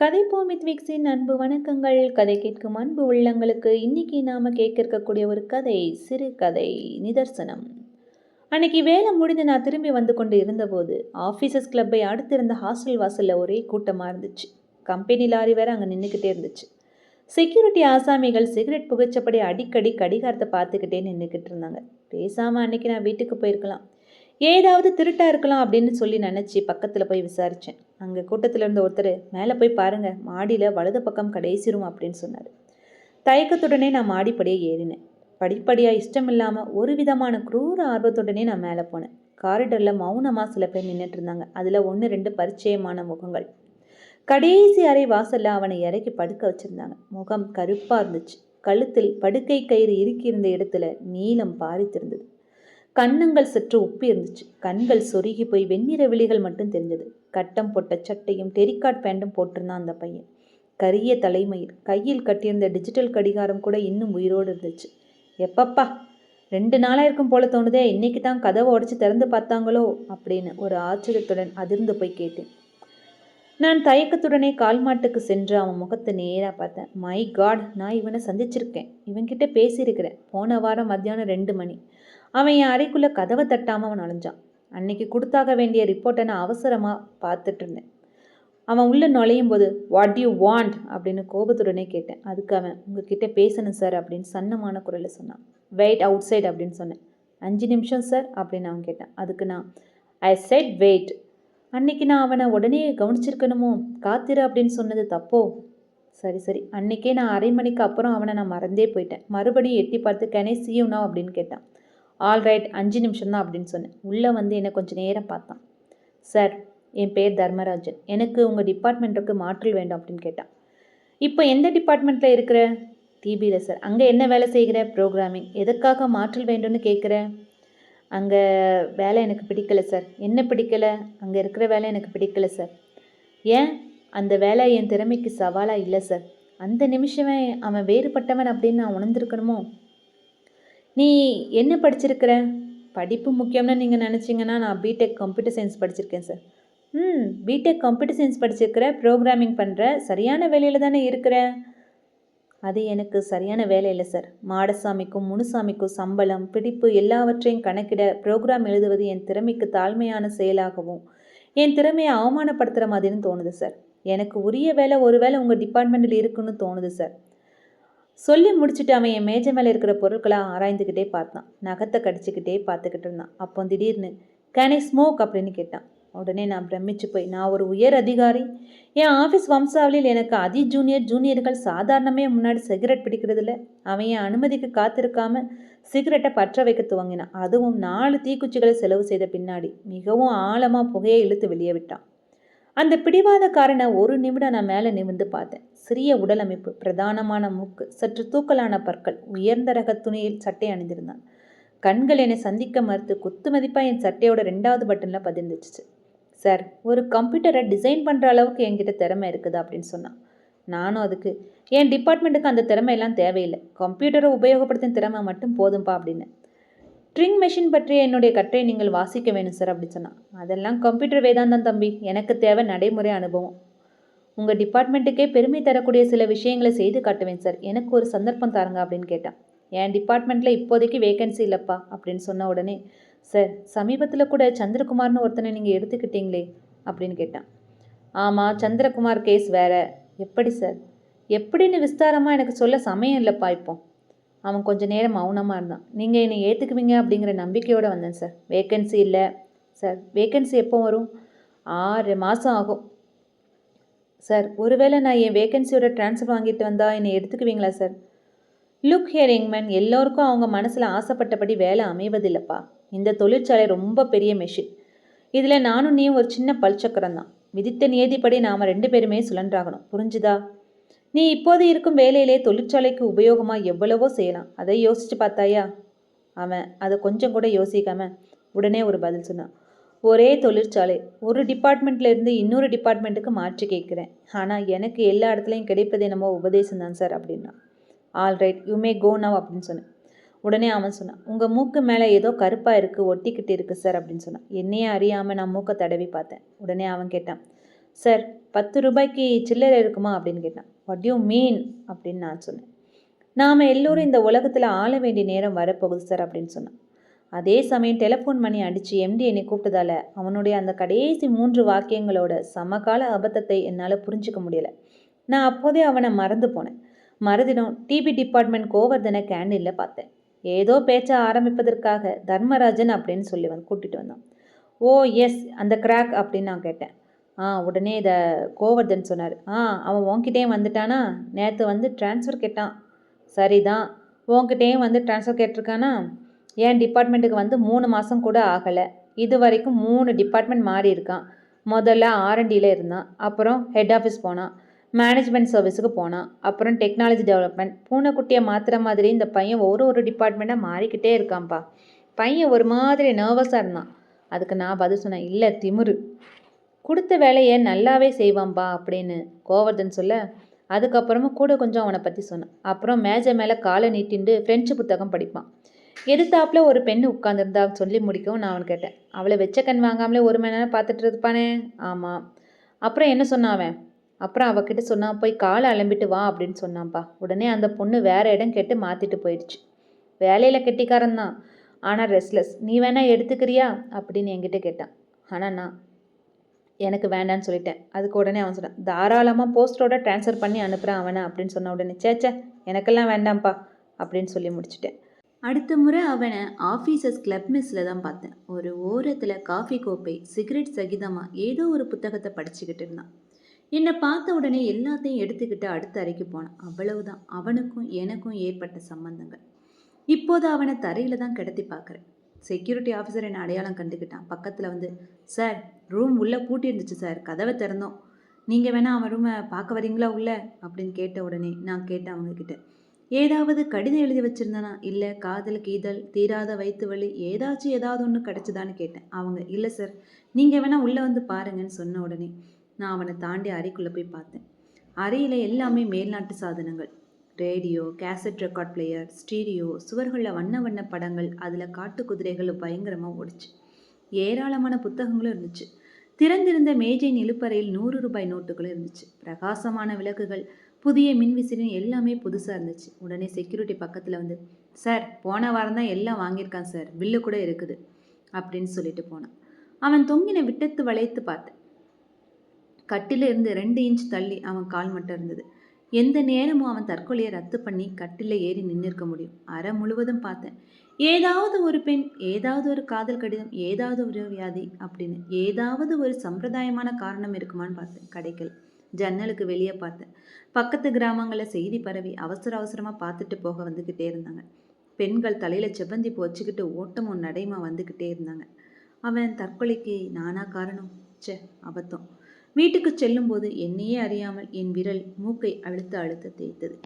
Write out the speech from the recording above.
கதை போமித் விக்ஸின் அன்பு வணக்கங்கள். கதை கேட்கும் அன்பு உள்ளங்களுக்கு இன்னைக்கு நாம கேட்க இருக்கக்கூடிய ஒரு கதை சிறு கதை நிதர்சனம். அன்னைக்கு வேலை முடிந்து நான் திரும்பி வந்து கொண்டு இருந்தபோது ஆஃபீஸர்ஸ் கிளப்பை அடுத்திருந்த ஹாஸ்டல் வாசலில் ஒரே கூட்டமாக இருந்துச்சு. கம்பெனி லாரி வேற அங்கே நின்றுக்கிட்டே இருந்துச்சு. செக்யூரிட்டி ஆசாமிகள் சிகரெட் புகைச்சபடி அடிக்கடி கடிகாரத்தை பார்த்துக்கிட்டே நின்றுக்கிட்டு இருந்தாங்க. பேசாமல் அன்னைக்கு நான் வீட்டுக்கு போயிருக்கலாம். ஏதாவது திருட்டா இருக்கலாம் அப்படின்னு சொல்லி நினச்சி பக்கத்தில் போய் விசாரித்தேன் அங்கே கூட்டத்தில் இருந்த ஒருத்தர் மேலே போய் பாருங்கள் மாடியில் வலது பக்கம் கடைசி ரூம் அப்படின்னு சொன்னார். தயக்கத்துடனே நான் மாடிப்படியே ஏறினேன். படிப்படியாக இஷ்டம் இல்லாமல் ஒரு விதமான குரூர ஆர்வத்துடனே நான் மேலே போனேன். காரிடரில் மௌனமாக சில பேர் நின்றுட்டு இருந்தாங்க. அதில் ஒன்று ரெண்டு பரிச்சயமான முகங்கள். கடைசி அறை வாசலில் அவனை இறக்கி படுக்க வச்சுருந்தாங்க. முகம் கருப்பாக இருந்துச்சு. கழுத்தில் படுக்கை கயிறு இறுக்கியிருந்த இடத்துல நீளம் பாரித்திருந்தது. கன்னங்கள் சற்று உப்பி இருந்துச்சு. கண்கள் சொருகி போய் வெண்ணிற விழிகள் மட்டும் தெரிஞ்சது. கட்டம் போட்ட சட்டையும் டெரிகாட் பேண்ட்டும் போட்டிருந்தான் அந்த பையன். கரிய தலைமயிர் கையில் கட்டியிருந்த டிஜிட்டல் கடிகாரம் கூட இன்னும் உயிரோடு இருந்துச்சு. எப்பப்பா ரெண்டு நாளாக இருக்கும் போல தோணுதே இன்னைக்கு தான் கதவை உடச்சி திறந்து பார்த்தாங்களோ அப்படின்னு ஒரு ஆச்சரியத்துடன் அதிர்ந்து போய் கேட்டேன். நான் தயக்கத்துடனே கால்மாட்டுக்கு சென்று அவன் முகத்தை நேராக பார்த்தேன். மை காட் நான் இவனை சந்திச்சிருக்கேன். இவன்கிட்ட பேசியிருக்கிறேன். போன வாரம் மத்தியானம் ரெண்டு மணி. அவன் என் அறைக்குள்ளே கதவை தட்டாமல் அவன் அலைஞ்சான் அன்னைக்கு கொடுத்தாக வேண்டிய ரிப்போர்ட்டை நான் அவசரமாக பார்த்துட்டு இருந்தேன். அவன் உள்ளே நுழையும் போது வாட் யூ வாண்ட் அப்படின்னு கோபத்துடனே கேட்டேன். அதுக்கு அவன் உங்ககிட்ட பேசணும் சார் அப்படின்னு சன்னமான குரலில் சொன்னான். வெயிட் அவுட் சைட் அப்படின்னு சொன்னேன். அஞ்சு நிமிஷம் சார் அப்படின்னு அவன் கேட்டான். அதுக்கு நான் ஐ செட் வெயிட் அன்னைக்கு நான் அவனை உடனே கவனிச்சிருக்கணுமோ? காத்திரு அப்படின்னு சொன்னது தப்போ? சரி சரி. அன்னைக்கே நான் அரை மணிக்கு அப்புறம் அவனை நான் மறந்தே போயிட்டேன். மறுபடியும் எட்டி பார்த்து கனே சீயுனா அப்படின்னு கேட்டான். ஆல்ரைட் அஞ்சு நிமிஷம் தான் அப்படின்னு சொன்னேன். உள்ளே வந்து என்னை கொஞ்சம் நேரம் பார்த்தான். சார் என் பேர் தர்மராஜன். எனக்கு உங்கள் டிபார்ட்மெண்ட்டுக்கு மாற்றல் வேண்டும் அப்படின்னு கேட்டான். இப்போ எந்த டிபார்ட்மெண்ட்டில் இருக்கிற? டிபியில் சார் அங்கே என்ன வேலை செய்கிற? ப்ரோக்ராமிங் எதுக்காக மாற்றல் வேண்டும்னு கேட்குற? அங்கே வேலை எனக்கு பிடிக்கல சார் என்ன பிடிக்கலை? அங்கே இருக்கிற வேலை எனக்கு பிடிக்கல சார் ஏன்? அந்த வேலை என் திறமைக்கு சவாலாக இல்லை சார் அந்த நிமிஷமே அவன் வேறுபட்டவன் அப்படின்னு நான் உணர்ந்திருக்கணுமோ? நீ என்ன படிச்சிருக்கிற? படிப்பு முக்கியம்னு நீங்கள் நினச்சிங்கன்னா நான் பிடெக் கம்ப்யூட்டர் சயின்ஸ் படிச்சிருக்கேன் சார் ம் பிடெக் கம்ப்யூட்டர் சயின்ஸ் படிச்சிருக்கிற ப்ரோக்ராமிங் பண்ணுற சரியான வேலையில் தானே இருக்கிற? அது எனக்கு சரியான வேலை இல்லை சார் மாடசாமிக்கும் முனுசாமிக்கும் சம்பளம் பிடிப்பு எல்லாவற்றையும் கணக்கிட ப்ரோக்ராம் எழுதுவது என் திறமைக்கு தாழ்மையான செயலாகவும் என் திறமையை அவமானப்படுத்துகிற மாதிரின்னு தோணுது சார் எனக்கு உரிய வேலை ஒரு வேலை உங்கள் டிபார்ட்மெண்ட்டில் இருக்குன்னு தோணுது சார் சொல்லி முடிச்சுட்டு அவன் என் மேஜை மேலே இருக்கிற பொருட்களை ஆராய்ந்துக்கிட்டே பார்த்தான். நகத்தை கடிச்சிக்கிட்டே பார்த்துக்கிட்டு இருந்தான். அப்போ திடீர்னு கேன் ஐ ஸ்மோக் அப்படின்னு கேட்டான். உடனே நான் பிரமிச்சு போய் நான் ஒரு உயர் அதிகாரி. என் ஆஃபீஸ் வம்சாவளியில் எனக்கு அதி ஜூனியர் ஜூனியர்கள் சாதாரணமே முன்னாடி சிகரெட் பிடிக்கிறதில்ல. அவன் என் அனுமதிக்கு காத்திருக்காம சிகரெட்டை பற்ற வைக்க துவங்கினான். அதுவும் நாலு தீக்குச்சிகளை செலவு செய்த பின்னாடி மிகவும் ஆழமாக புகையை இழுத்து வெளியே விட்டான். அந்த பிடிவாதக்காரனை ஒரு நிமிடம் நான் மேலே நிமிர்ந்து பார்த்தேன். சிறிய உடல் அமைப்பு பிரதானமான மூக்கு சற்று தூக்கலான பற்கள் உயர்ந்த ரக துணியில் சட்டை அணிந்திருந்தான். கண்கள் என்னை சந்திக்க மறுத்து குத்து மதிப்பாக என் சட்டையோட ரெண்டாவது பட்டனில் பதிந்துச்சு சார் ஒரு கம்ப்யூட்டரை டிசைன் பண்ணுற அளவுக்கு என்கிட்ட திறமை இருக்குது? அப்படின்னு சொன்னான். நானும் அதுக்கு. என் டிபார்ட்மெண்ட்டுக்கு அந்த திறமையெல்லாம் தேவையில்லை. கம்ப்யூட்டரை உபயோகப்படுத்தும் திறமை மட்டும் போதும்பா அப்படின்னு. ட்ரிங் மெஷின் பற்றிய என்னுடைய கற்றை நீங்கள் வாசிக்க வேணும் சார் அப்படின்னு சொன்னான். அதெல்லாம் கம்ப்யூட்டர் வேதாந்தம் தம்பி. எனக்கு தேவை நடைமுறை அனுபவம். உங்கள் டிபார்ட்மெண்ட்டுக்கே பெருமை தரக்கூடிய சில விஷயங்களை செய்து காட்டுவேன் சார். எனக்கு ஒரு சந்தர்ப்பம் தாருங்க அப்படின்னு கேட்டான் என் டிபார்ட்மெண்ட்டில் இப்போதைக்கு வேகன்சி இல்லைப்பா அப்படின்னு சொன்ன உடனே சார் சமீபத்தில் கூட சந்திரகுமார்னு ஒருத்தனை நீங்கள் எடுத்துக்கிட்டீங்களே அப்படின்னு கேட்டான் ஆமாம் சந்திரகுமார் கேஸ் வேற. எப்படி சார்? எப்படின்னு விஸ்தாரமாக எனக்கு சொல்ல சமயம் இல்லைப்பா இப்போ. அவன் கொஞ்சம் நேரம் மௌனமாக இருந்தான். நீங்கள் என்னை ஏற்றுக்குவீங்க அப்படிங்கிற நம்பிக்கையோடு வந்தேன் சார். வேக்கன்சி இல்லை சார். வேக்கன்சி எப்போ வரும்? ஆறு மாதம் ஆகும். சார் ஒருவேளை நான் என் வேகன்சியோட ட்ரான்ஸ்ஃபர் வாங்கிட்டு வந்தால் என்னை எடுத்துக்குவீங்களா சார்? லுக் ஹியர் எல்லோருக்கும் அவங்க மனசில் ஆசைப்பட்டபடி வேலை அமைவதில்லைப்பா. இந்த தொழிற்சாலை ரொம்ப பெரிய மெஷின் இதில் நானும் நீயும் ஒரு சின்ன பல்சக்கரம் தான். விதித்த நியதிப்படி நாம் ரெண்டு பேருமே சுழன்றாகணும். புரிஞ்சுதா? நீ இப்போது இருக்கும் வேலையிலே தொழிற்சாலைக்கு உபயோகமாக எவ்வளவோ செய்யலாம். அதை யோசிச்சு பார்த்தாயா? அவன் அதை கொஞ்சம் கூட யோசிக்காம உடனே ஒரு பதில் சொன்னான். ஒரே தொழிற்சாலை. ஒரு டிபார்ட்மெண்ட்ல இருந்து இன்னொரு டிபார்ட்மெண்ட்டுக்கு மாற்றி கேட்குறேன். ஆனால் எனக்கு எல்லா இடத்துலையும் கிடைப்பது என்னமோ உபதேசம் தான் சார் அப்படின்னா. Alright you may go now அப்படின்னு சொன்னேன். உடனே அவன் சொன்னான் உங்கள் மூக்கு மேலே ஏதோ கருப்பாக இருக்குது ஒட்டிக்கிட்டு இருக்குது சார் அப்படின்னு சொன்னான். என்னையே அறியாமல் நான் மூக்கை தடவி பார்த்தேன். உடனே அவன் கேட்டான் சார் பத்து ரூபாய்க்கு சில்லறை இருக்குமா? அப்படின்னு கேட்டான். வாட் யூ மீன் அப்படின்னு நான் சொன்னேன். நாம் எல்லோரும் இந்த உலகத்தில் ஆள வேண்டிய நேரம் வரப்போகுது சார் அப்படின்னு சொன்னான். அதே சமயம் டெலஃபோன் பண்ணி அடித்து எம்டி என்னை கூப்பிட்டதால அவனுடைய அந்த கடைசி மூன்று வாக்கியங்களோட சமகால அபத்தத்தை என்னால் புரிஞ்சிக்க முடியலை. நான் அப்போதே அவனை மறந்து போனேன். மறுதினம் டிபி டிபார்ட்மெண்ட் கோவர்தனை கேண்டீனில் பார்த்தேன். ஏதோ பேச்ச ஆரம்பிப்பதற்காக தர்மராஜன் அப்படின்னு சொல்லி வந்து கூட்டிகிட்டு வந்தான். ஓ எஸ் அந்த கிராக் அப்படின்னு நான் கேட்டேன். ஆ உடனே இதை கோவர்தன் சொன்னார். ஆ அவன் உன்கிட்டேயும் வந்துட்டானா? நேற்று வந்து ட்ரான்ஸ்ஃபர் கேட்டான். சரிதான். உன்கிட்டேயும் வந்து ட்ரான்ஸ்ஃபர் கேட்டிருக்கானா? என் டிபார்ட்மெண்ட்டுக்கு வந்து மூணு மாதம் கூட ஆகலை. இது வரைக்கும் மூணு டிபார்ட்மெண்ட் மாறி இருக்கான். முதல்ல ஆர்என்டியில் இருந்தான். அப்புறம் ஹெட் ஆஃபீஸ் போனான். மேனேஜ்மெண்ட் சர்வீஸுக்கு போனான். அப்புறம் டெக்னாலஜி டெவலப்மெண்ட் பூனைக்குட்டியை மாற்றுற மாதிரி இந்த பையன் ஒரு ஒரு டிபார்ட்மெண்ட்டாக மாறிக்கிட்டே இருக்கான்ப்பா பையன் ஒரு மாதிரி நர்வஸாக இருந்தான். அதுக்கு நான் பதில் சொன்னேன். இல்லை திமுரு. கொடுத்த வேலையை நல்லாவே செய்வான்பா அப்படின்னு கோவர்தன் சொல்ல அதுக்கப்புறமா கூட கொஞ்சம் அவனை பற்றி சொன்னான். அப்புறம் மேஜை மேலே காலை நீட்டிண்டு ஃப்ரெஞ்சு புத்தகம் படிப்பான். எதிர்த்தாப்புல ஒரு பெண் உட்காந்துருந்தா சொல்லி முடிக்கவும் நான் அவன் கேட்டேன். அவளை வெச்ச கண் வாங்காமலே ஒரு மணி நேரம் பார்த்துட்டு இருப்பானே? ஆமாம் அப்புறம் என்ன சொன்னான் அவன்? அப்புறம் அவகிட்ட சொன்னான் போய் காலை அலம்பிட்டு வா அப்படின்னு சொன்னான்ப்பா. உடனே அந்த பொண்ணு வேற இடம் கேட்டு மாற்றிட்டு போயிடுச்சு. வேலையில் கெட்டிக்காரன் தான். ஆனால் ரெஸ்ட்லெஸ் நீ வேணா எடுத்துக்கிறியா? அப்படின்னு என்கிட்ட கேட்டான். ஆனால் நான் எனக்கு வேண்டான்னு சொல்லிட்டேன். அதுக்கு உடனே அவன் சொன்னான் தாராளமாக போஸ்டரோட ட்ரான்ஸ்ஃபர் பண்ணி அனுப்புகிறேன் அவனை அப்படின்னு சொன்ன உடனே சேச்சே எனக்கெல்லாம் வேண்டாம்ப்பா அப்படின்னு சொல்லி முடிச்சிட்டேன். அடுத்த முறை அவனை ஆஃபீஸர்ஸ் கிளப் மிஸ்ஸில் தான் பார்த்தேன். ஒரு ஓரத்தில் காஃபி கோப்பை சிகரெட் சகிதமாக ஏதோ ஒரு புத்தகத்தை படிச்சுக்கிட்டு இருந்தான். என்னை பார்த்த உடனே எல்லாத்தையும் எடுத்துக்கிட்டு அடுத்த அறைக்கு போனான். அவ்வளவுதான். அவனுக்கும் எனக்கும் ஏற்பட்ட சம்பந்தங்கள். இப்போது அவனை தரையில் தான் கிடத்தி பார்க்குறேன். செக்யூரிட்டி ஆஃபீஸர் என்னை அடையாளம் கண்டுக்கிட்டான். பக்கத்தில் வந்து சார் ரூம் உள்ளே பூட்டி இருந்துச்சு சார் கதவை திறந்தோம். நீங்கள் வேணால் அவன் ரூமை பார்க்க வரீங்களா உள்ள? அப்படின்னு கேட்ட உடனே நான் கேட்டேன் அவங்கக்கிட்ட ஏதாவது கடிதம் எழுதி வச்சுருந்தானா? இல்லை காதல் கீதல் தீராத வயிற்று வலி ஏதாச்சும் ஏதாவது ஒன்று கிடச்சிதான்னு கேட்டேன். அவங்க இல்லை சார் நீங்கள் வேணால் உள்ளே வந்து பாருங்கன்னு சொன்ன உடனே நான் அவனை தாண்டி அறைக்குள்ளே போய் பார்த்தேன். அறையில் எல்லாமே மேல்நாட்டு சாதனங்கள். Radio cassette record player stereo சுவர்களில் வண்ண வண்ண படங்கள் அதில் காட்டு குதிரைகள் பயங்கரமாக ஓடிச்சு. ஏராளமான புத்தகங்களும் இருந்துச்சு. திறந்திருந்த மேஜை நிலுப்பறையில் நூறு ரூபாய் நோட்டுகளும் இருந்துச்சு. பிரகாசமான விளக்குகள் புதிய மின்விசிறின் எல்லாமே புதுசாக இருந்துச்சு. உடனே செக்யூரிட்டி பக்கத்தில் வந்து சார் போன வாரம் தான் எல்லாம் வாங்கியிருக்கான் சார். பில்லு கூட இருக்குது. அப்படின்னு சொல்லிட்டு போனான். அவன் தொங்கின விட்டத்து வளைத்து பார்த்தேன் கட்டில இருந்து ரெண்டு இன்ச் தள்ளி அவன் கால் மட்டும் இருந்தது. எந்த நேரமும் அவன் தற்கொலையை ரத்து பண்ணி கட்டில ஏறி நின்று இருக்க முடியும். அரை முழுவதும் பார்த்தேன். ஏதாவது ஒரு பெண் ஏதாவது ஒரு காதல் கடிதம் ஏதாவது ஒரு வியாதி அப்படின்னு ஏதாவது ஒரு சம்பிரதாயமான காரணம் இருக்குமான்னு பார்த்தேன். கடைகள் ஜன்னலுக்கு வெளியே பார்த்தேன். பக்கத்து கிராமங்களில் செய்தி பரவி அவசர அவசரமாக பார்த்துட்டு போக வந்துக்கிட்டே இருந்தாங்க. பெண்கள் தலையில் செவ்வந்தி வச்சுக்கிட்டு ஓட்டமும் நடைமா வந்துக்கிட்டே இருந்தாங்க. அவன் தற்கொலைக்கு நானா காரணம்? ச்சே அபத்தம். வீட்டுக்கு செல்லும்போது என்னையே அறியாமல் என் விரல் மூக்கை அழுத்த அழுத்த தேய்த்தது.